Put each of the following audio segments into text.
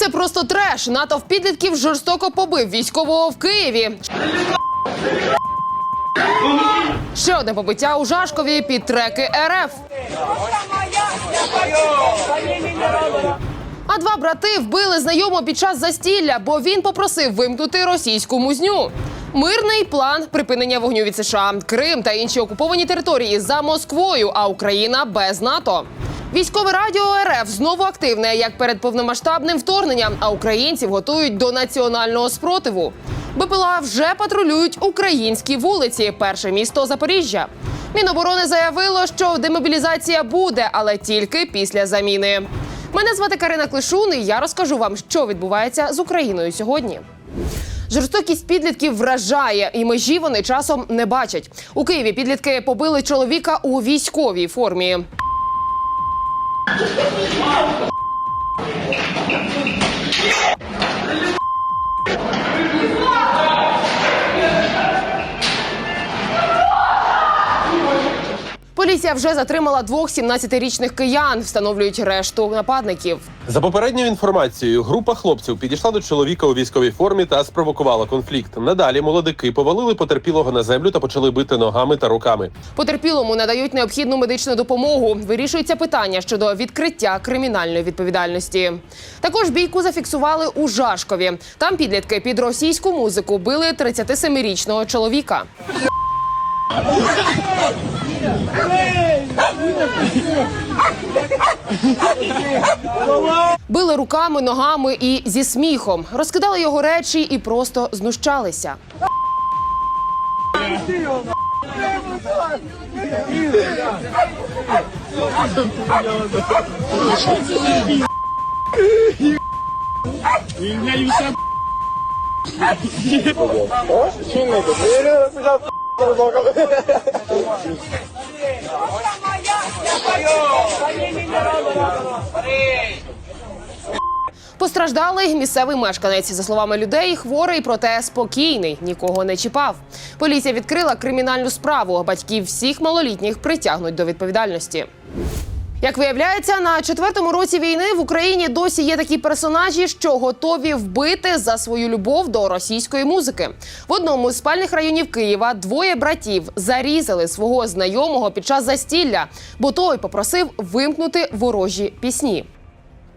Це просто треш. Натовп підлітків жорстоко побив військового в Києві. Ще одне побиття у Жашкові під треки РФ. А два брати вбили знайомого під час застілля, бо він попросив вимкнути російську музню. Мирний план припинення вогню від США, Крим та інші окуповані території за Москвою, а Україна без НАТО. Військове радіо РФ знову активне як перед повномасштабним вторгненням, а українців готують до національного спротиву. БПЛА вже патрулюють українські вулиці. Перше місто Запоріжжя. Міноборони заявило, що демобілізація буде, але тільки після заміни. Мене звати Карина Клишун, і я розкажу вам, що відбувається з Україною сьогодні. Жорстокість підлітків вражає, і межі вони часом не бачать. У Києві підлітки побили чоловіка у військовій формі. Thank you. Поліція вже затримала двох 17-річних киян, встановлюють решту нападників. За попередньою інформацією, група хлопців підійшла до чоловіка у військовій формі та спровокувала конфлікт. Надалі молодики повалили потерпілого на землю та почали бити ногами та руками. Потерпілому надають необхідну медичну допомогу. Вирішується питання щодо відкриття кримінальної відповідальності. Також бійку зафіксували у Жашкові. Там підлітки під російську музику били 37-річного чоловіка. Били руками, ногами і зі сміхом, розкидали його речі і просто знущалися. Постраждалий місцевий мешканець. За словами людей, хворий, проте спокійний, нікого не чіпав. Поліція відкрила кримінальну справу. Батьків всіх малолітніх притягнуть до відповідальності. Як виявляється, на четвертому році війни в Україні досі є такі персонажі, що готові вбити за свою любов до російської музики. В одному з спальних районів Києва двоє братів зарізали свого знайомого під час застілля, бо той попросив вимкнути ворожі пісні.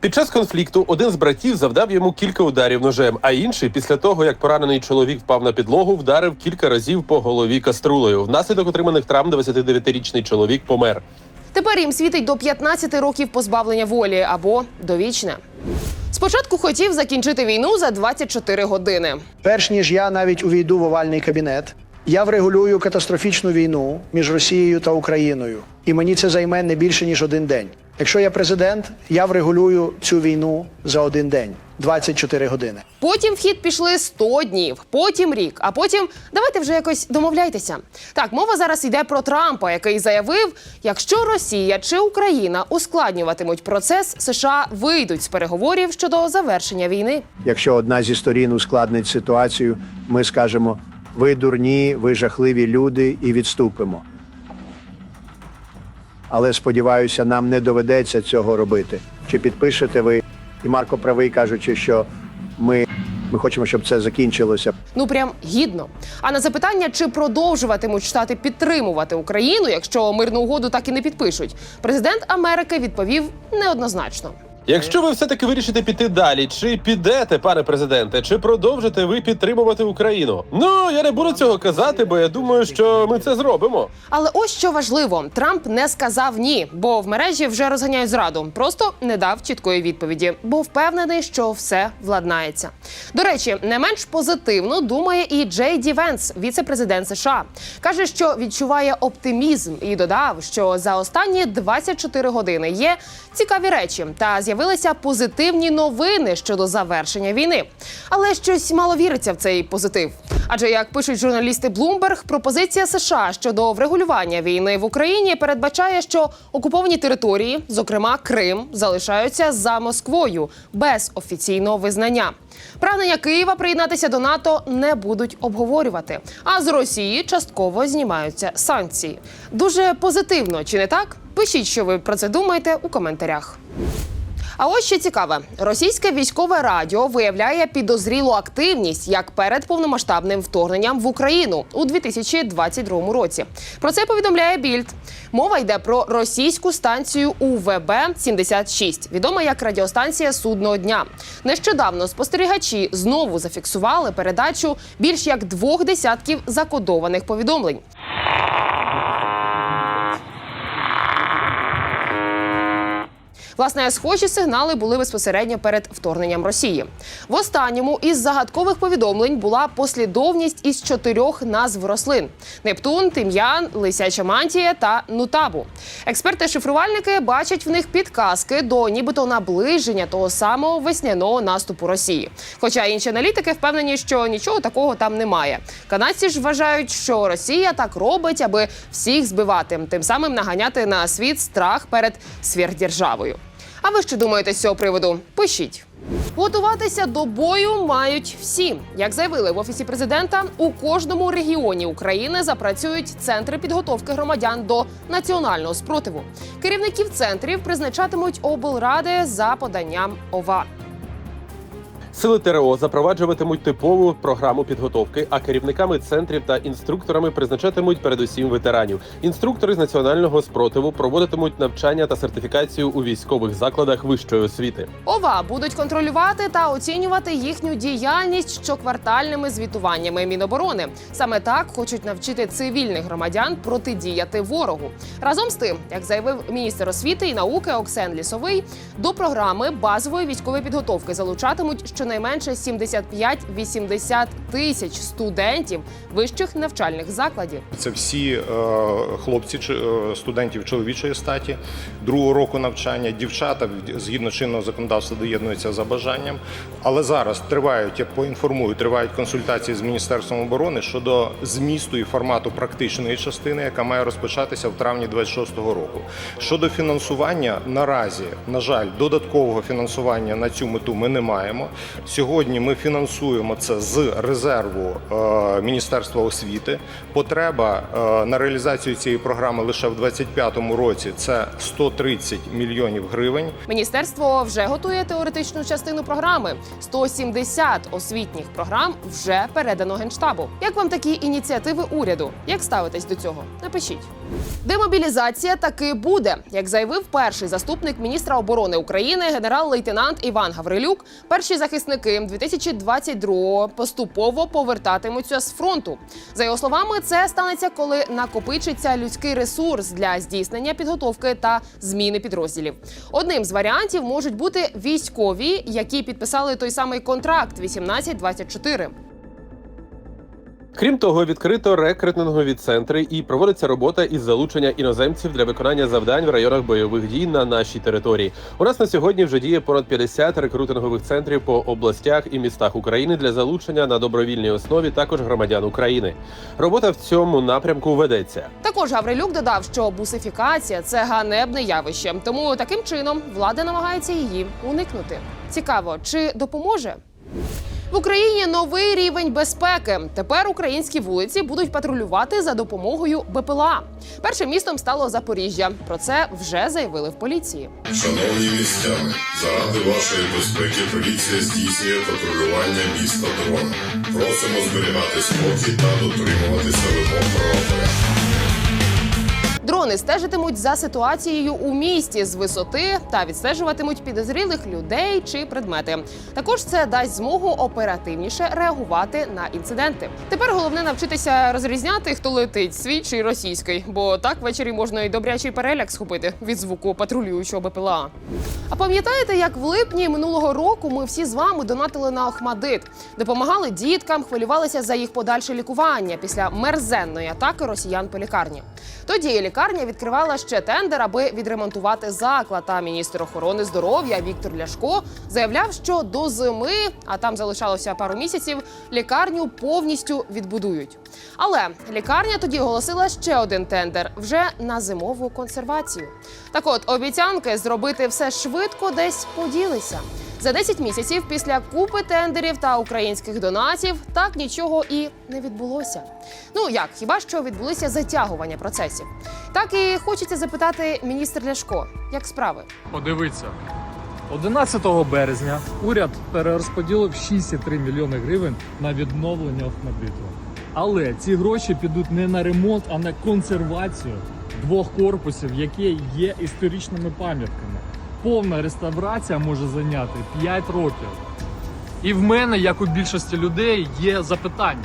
Під час конфлікту один з братів завдав йому кілька ударів ножем, а інший, після того як поранений чоловік впав на підлогу, вдарив кілька разів по голові каструлею. Внаслідок отриманих травм 29-річний чоловік помер. Тепер їм світить до 15 років позбавлення волі або довічне. Спочатку хотів закінчити війну за 24 години. Перш ніж я навіть увійду в овальний кабінет, я врегулюю катастрофічну війну між Росією та Україною. І мені це займе не більше ніж один день. Якщо я президент, я врегулюю цю війну за один день 24 години. Потім в хід пішли 100 днів, потім рік, а потім давайте вже якось домовляйтеся. Так, мова зараз йде про Трампа, який заявив: якщо Росія чи Україна ускладнюватимуть процес, США вийдуть з переговорів щодо завершення війни. Якщо одна зі сторін ускладнить ситуацію, ми скажемо: ви дурні, ви жахливі люди, і відступимо. Але сподіваюся, нам не доведеться цього робити. Чи підпишете ви? І Марко правий кажучи, що ми, ми хочемо, щоб це закінчилося. Ну прям гідно. А на запитання, чи продовжуватимуть штати підтримувати Україну, якщо мирну угоду так і не підпишуть, президент Америки відповів неоднозначно. Якщо ви все-таки вирішите піти далі, чи підете, пане президенте, чи продовжите ви підтримувати Україну? Ну я не буду цього казати, бо я думаю, що ми це зробимо. Але ось що важливо: Трамп не сказав ні, бо в мережі вже розганяють зраду. Просто не дав чіткої відповіді, бо впевнений, що все владнається. До речі, не менш позитивно думає і Джей Ді Венс, віце-президент США. каже, що відчуває оптимізм і додав, що за останні 24 години є цікаві речі та з'явилися позитивні новини щодо завершення війни. Але щось мало віриться в цей позитив. Адже як пишуть журналісти Bloomberg, пропозиція США щодо врегулювання війни в Україні передбачає, що окуповані території, зокрема Крим, залишаються за Москвою без офіційного визнання. Прагнення Києва приєднатися до НАТО не будуть обговорювати. А з Росії частково знімаються санкції. Дуже позитивно, чи не так? Пишіть, що ви про це думаєте у коментарях. А ось ще цікаве: російське військове радіо виявляє підозрілу активність як перед повномасштабним вторгненням в Україну у 2022 році. Про це повідомляє Більд. Мова йде про російську станцію УВБ 76 відома як радіостанція судного дня. Нещодавно спостерігачі знову зафіксували передачу більш як двох десятків закодованих повідомлень. Власне, схожі сигнали були безпосередньо перед вторгненням Росії. В останньому із загадкових повідомлень була послідовність із чотирьох назв рослин: Нептун, тим'ян, лисяча мантія та нутабу. Експерти-шифрувальники бачать в них підказки до нібито наближення того самого весняного наступу Росії. Хоча інші аналітики впевнені, що нічого такого там немає. Канадці ж вважають, що Росія так робить, аби всіх збивати, тим самим наганяти на світ страх перед сверхдержавою. А ви що думаєте з цього приводу? Пишіть. Готуватися до бою мають всі. Як заявили в офісі президента, у кожному регіоні України запрацюють центри підготовки громадян до національного спротиву. Керівників центрів призначатимуть облради за поданням ОВА. Сили ТРО запроваджуватимуть типову програму підготовки, а керівниками центрів та інструкторами призначатимуть передусім ветеранів. Інструктори з національного спротиву проводитимуть навчання та сертифікацію у військових закладах вищої освіти. ОВА будуть контролювати та оцінювати їхню діяльність щоквартальними звітуваннями Міноборони. Саме так хочуть навчити цивільних громадян протидіяти ворогу. Разом з тим, як заявив міністр освіти і науки Оксен Лісовий, до програми базової військової підготовки залучатимуть щонайменше 75-80 тисяч студентів вищих навчальних закладів. Це всі е, хлопці е, студентів чоловічої статі другого року навчання. Дівчата згідно чинного законодавства доєднуються за бажанням. Але зараз тривають, я поінформую, тривають консультації з міністерством оборони щодо змісту і формату практичної частини, яка має розпочатися в травні 26-го року. Щодо фінансування, наразі, на жаль, додаткового фінансування на цю мету ми не маємо. Сьогодні ми фінансуємо це з резерву е, Міністерства освіти. Потреба е, на реалізацію цієї програми лише в 2025 році це 130 мільйонів гривень. Міністерство вже готує теоретичну частину програми. 170 освітніх програм вже передано генштабу. Як вам такі ініціативи уряду? Як ставитесь до цього? Напишіть. Демобілізація таки буде, як заявив перший заступник міністра оборони України, генерал-лейтенант Іван Гаврилюк. Перші захисники 2022-го поступово повертатимуться з фронту. За його словами, це станеться, коли накопичиться людський ресурс для здійснення підготовки та зміни підрозділів. Одним з варіантів можуть бути військові, які підписали той самий контракт 18-24. Крім того, відкрито рекрутингові центри і проводиться робота із залучення іноземців для виконання завдань в районах бойових дій на нашій території. У нас на сьогодні вже діє понад 50 рекрутингових центрів по областях і містах України для залучення на добровільній основі також громадян України. Робота в цьому напрямку ведеться. Також Гаврилюк додав, що бусифікація це ганебне явище, тому таким чином влада намагається її уникнути. Цікаво, чи допоможе? В Україні новий рівень безпеки. Тепер українські вулиці будуть патрулювати за допомогою БПЛА. Першим містом стало Запоріжжя. Про це вже заявили в поліції. Шановні містяни, заради вашої безпеки поліція здійснює патрулювання міста дрон. Просимо зберігати спокій та дотримуватися вимог Дрони стежитимуть за ситуацією у місті з висоти та відстежуватимуть підозрілих людей чи предмети. Також це дасть змогу оперативніше реагувати на інциденти. Тепер головне навчитися розрізняти, хто летить свій чи російський, бо так ввечері можна і добрячий переляк схопити від звуку патрулюючого БПЛА. А пам'ятаєте, як в липні минулого року ми всі з вами донатили на Охмадит, допомагали діткам, хвилювалися за їх подальше лікування після мерзенної атаки росіян по лікарні. Тоді лікарня відкривала ще тендер, аби відремонтувати заклад. А міністр охорони здоров'я Віктор Ляшко заявляв, що до зими, а там залишалося пару місяців, лікарню повністю відбудують. Але лікарня тоді оголосила ще один тендер вже на зимову консервацію. Так от обіцянки зробити все швидко десь поділися. За 10 місяців після купи тендерів та українських донатів так нічого і не відбулося. Ну як, хіба що відбулися затягування процесів? Так і хочеться запитати міністр Ляшко, як справи? Подивиться. 11 березня уряд перерозподілив 6,3 мільйони гривень на відновлення Охмадиту. Але ці гроші підуть не на ремонт, а на консервацію двох корпусів, які є історичними пам'ятками. Повна реставрація може зайняти 5 років. І в мене, як у більшості людей, є запитання: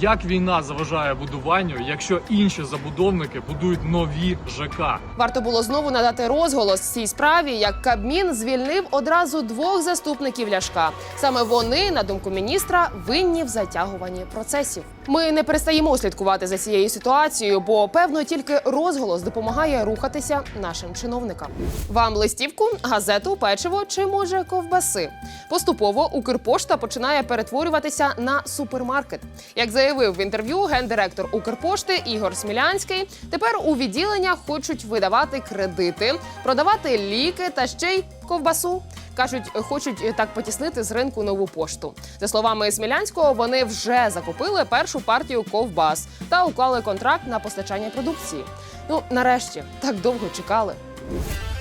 як війна заважає будуванню, якщо інші забудовники будують нові ЖК? Варто було знову надати розголос цій справі, як Кабмін звільнив одразу двох заступників Ляшка. Саме вони, на думку міністра, винні в затягуванні процесів. Ми не перестаємо слідкувати за цією ситуацією, бо певно тільки розголос допомагає рухатися нашим чиновникам. Вам листівку, газету, печиво чи може ковбаси. Поступово Укрпошта починає перетворюватися на супермаркет. Як заявив в інтерв'ю гендиректор Укрпошти Ігор Смілянський, тепер у відділеннях хочуть видавати кредити, продавати ліки та ще й ковбасу. Кажуть, хочуть так потіснити з ринку нову пошту. За словами Смілянського, вони вже закупили першу партію ковбас та уклали контракт на постачання продукції. Ну, нарешті, так довго чекали.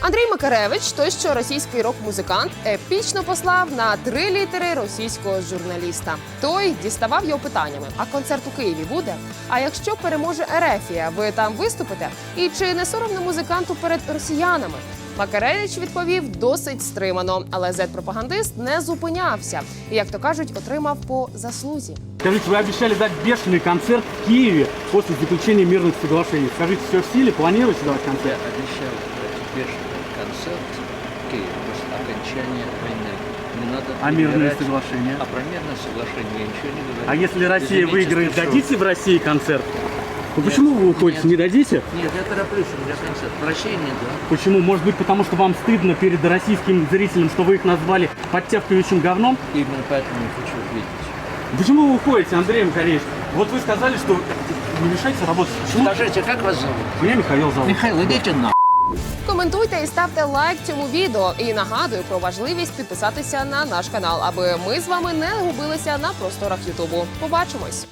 Андрій Макаревич, той що російський рок-музикант, епічно послав на три літери російського журналіста. Той діставав його питаннями: а концерт у Києві буде? А якщо переможе Ерефія, ви там виступите? І чи не соромно музиканту перед росіянами? Макаревич відповів досить стримано, але зет-пропагандист не зупинявся і, як то кажуть, отримав по заслузі. Скажите, вы обещали дать бешеный концерт в Киеве после заключения мирных соглашений. Скажите, все в силе? Планируете давать Я концерт? обещал дать бешеный концерт в Киеве после окончания войны. Не надо А мирные перебирать. соглашения? А про мирное соглашение я ничего не говорю. А если Россия Извините, выиграет, спешу. дадите в России концерт? Ну почему вы уходите? Нет. Не дадите? Нет, я тороплюсь, у меня концерт. В России не да. Почему? Может быть, потому что вам стыдно перед российским зрителем, что вы их назвали подтягивающим говном? Именно поэтому не хочу их видеть. Почему вы уходите, Андрей Макаревич? Вот вы сказали, что не мешайте работать. Почему? Скажите, как вас зовут? Меня Михаил зовут. Михаил, идите на. Коментуйте і ставте лайк цьому відео. І нагадую про важливість підписатися на наш канал, аби ми з вами не губилися на просторах Ютубу. Побачимось!